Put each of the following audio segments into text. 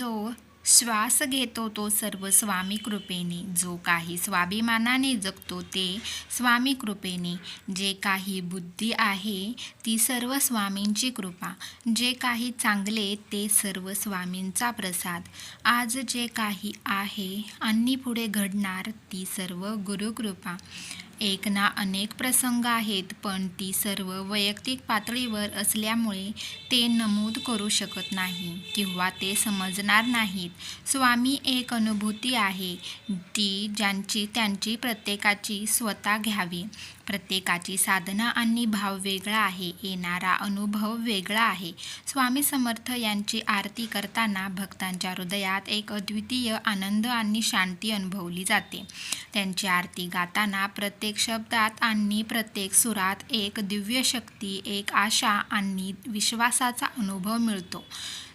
जो श्वास घेतो तो सर्व स्वामी कृपेने. जो काही स्वाभिमानाने जगतो ते स्वामी कृपेने. जे काही बुद्धी आहे ती सर्व स्वामींची कृपा. जे काही चांगले ते सर्व स्वामींचा प्रसाद. आज जे काही आहे आणि पुढे घडणार ती सर्व गुरुकृपा. एक ना अनेक प्रसंग आहेत पण ती सर्व वैयक्तिक पातळीवर असल्यामुळे ते नमूद करू शकत नाही किंवा ते समजणार नाहीत. स्वामी एक अनुभूती आहे ती ज्यांची त्यांची प्रत्येकाची स्वतः घ्यावी. प्रत्येकाची साधना आणि भाव वेगळा आहे येणारा अनुभव वेगळा आहे. स्वामी समर्थ यांची आरती करताना भक्तांच्या हृदयात एक अद्वितीय आनंद आणि शांती अनुभवली जाते. त्यांची आरती गाताना प्रत्येक शब्दात आणि प्रत्येक सुरात एक दिव्य शक्ती एक आशा आणि विश्वासाचा अनुभव मिळतो.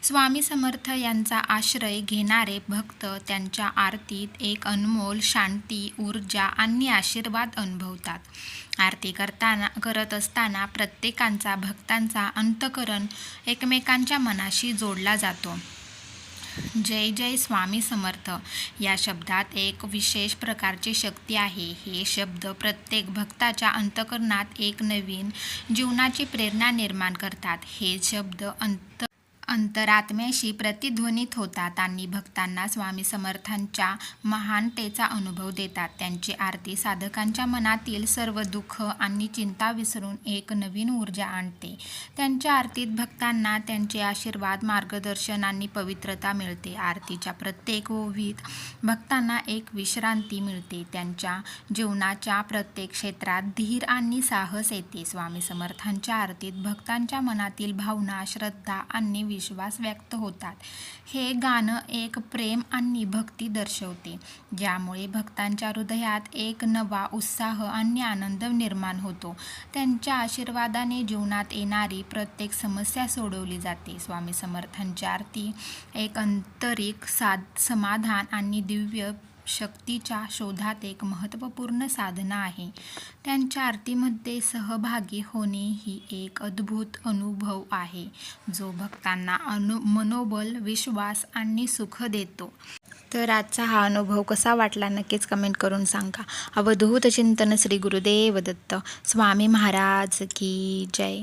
स्वामी समर्थ यांचा आश्रय घेणारे भक्त त्यांच्या आरतीत एक अनमोल शांती ऊर्जा आणि आशीर्वाद अनुभवतात. आरती करताना करत असताना प्रत्येकांचा भक्तांचा अंतकरण एकमेकांच्या मनाशी जोडला जातो. जय जय स्वामी समर्थ. या शब्दात एक विशेष प्रकारची शक्ती आहे. हे शब्द प्रत्येक भक्ताच्या अंतकरणात एक नवीन जीवनाची प्रेरणा निर्माण करतात. हे शब्द अंत अंतरात्म्याशी प्रतिध्वनित होतात. आणि भक्तांना स्वामी समर्थांच्या महानतेचा अनुभव देतात. त्यांची आरती साधकांच्या मनातील सर्व दुःख आणि चिंता विसरून एक नवीन ऊर्जा आणते. त्यांच्या आरतीत भक्तांना त्यांचे आशीर्वाद मार्गदर्शन आणि पवित्रता मिळते. आरतीच्या प्रत्येक ओवीत भक्तांना एक विश्रांती मिळते. त्यांच्या जीवनाच्या प्रत्येक क्षेत्रात धीर आणि साहस येते. स्वामी समर्थांच्या आरतीत भक्तांच्या मनातील भावना श्रद्धा आणि विश्वास व्यक्त होतात. हे गाणं एक प्रेम आणि भक्ती दर्शवते ज्यामुळे भक्तांच्या हृदयात एक नवा उत्साह आणि आनंद निर्माण होतो. त्यांच्या आशीर्वादाने जीवनात येणारी प्रत्येक समस्या सोडवली जाते. स्वामी समर्थांची आरती एक आंतरिक साध समाधान आणि दिव्य शक्तीच्या शोधात एक महत्त्वपूर्ण साधना आहे. त्यांच्या आरतीमध्ये सहभागी होणे ही एक अद्भुत अनुभव आहे जो भक्तांना अनु मनोबल विश्वास आणि सुख देतो. तर आजचा हा अनुभव कसा वाटला नक्कीच कमेंट करून सांगा. अवधूत चिंतन श्री गुरुदेव दत्त. स्वामी महाराज की जय.